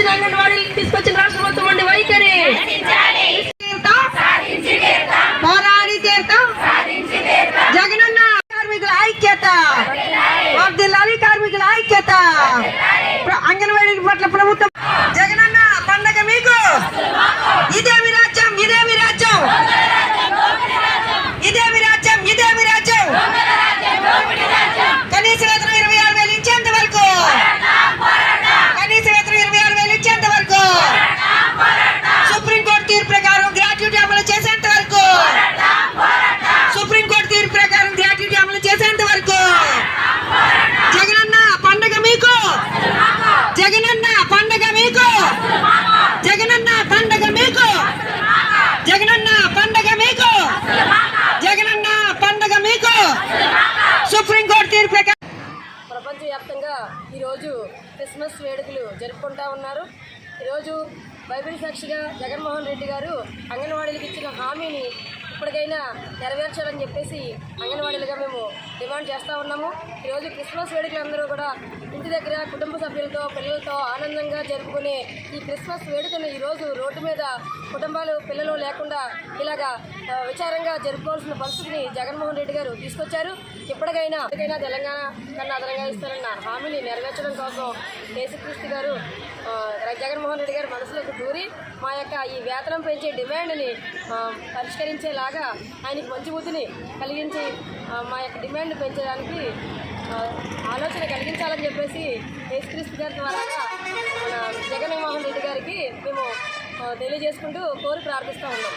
తీసుకొచ్చిన అంగన్వాడీలకు తీసుకొచ్చిన రాష్ట్ర ప్రభుత్వం ఉండి వైఖరి. పోరాడి తీర్థం. జగనన్న కార్మికుల ఐక్యత. వర్ధిల్లాలి కార్మికుల ఐక్యత. అంగన్వాడీ పట్ల ప్రభుత్వం సుప్రీంకోర్టు ప్రకారం ప్రపంచవ్యాప్తంగా ఈరోజు క్రిస్మస్ వేడుకలు జరుపుకుంటా ఉన్నారు. ఈరోజు బైబిల్ సాక్షిగా జగన్మోహన్ రెడ్డి గారు అంగన్వాడీలకు ఇచ్చిన హామీని ఇప్పటికైనా నెరవేర్చాలని చెప్పేసి అంగన్వాడీలుగా మేము డిమాండ్ చేస్తూ ఉన్నాము. ఈరోజు క్రిస్మస్ వేడుకలు అందరూ కూడా ఇంటి దగ్గర కుటుంబ సభ్యులతో పిల్లలతో ఆనందంగా జరుపుకునే ఈ క్రిస్మస్ వేడుకను ఈరోజు రోడ్డు మీద కుటుంబాలు పిల్లలు లేకుండా ఇలాగా విచారంగా జరుపుకోవాల్సిన పరిస్థితిని జగన్మోహన్ రెడ్డి గారు తీసుకొచ్చారు. ఇప్పటికైనా ఇప్పటికైనా తెలంగాణ కన్నా అదనంగా ఇస్తారన్న హామీని నెరవేర్చడం కోసం యేసుక్రీస్తు గారు జగన్మోహన్ రెడ్డి గారి మనసులోకి దూరి మా యొక్క ఈ వేతనం పెంచే డిమాండ్ని పరిష్కరించేలాగా ఆయనకి మంచి బుద్ధిని కలిగించి మా యొక్క డిమాండ్ పెంచడానికి ఆలోచన కలిగించాలని చెప్పేసి యేసుక్రీస్తు గారి ద్వారా మన జగన్మోహన్ రెడ్డి గారికి మేము తెలియజేసుకుంటూ కోరి ప్రార్థిస్తూ ఉన్నాం.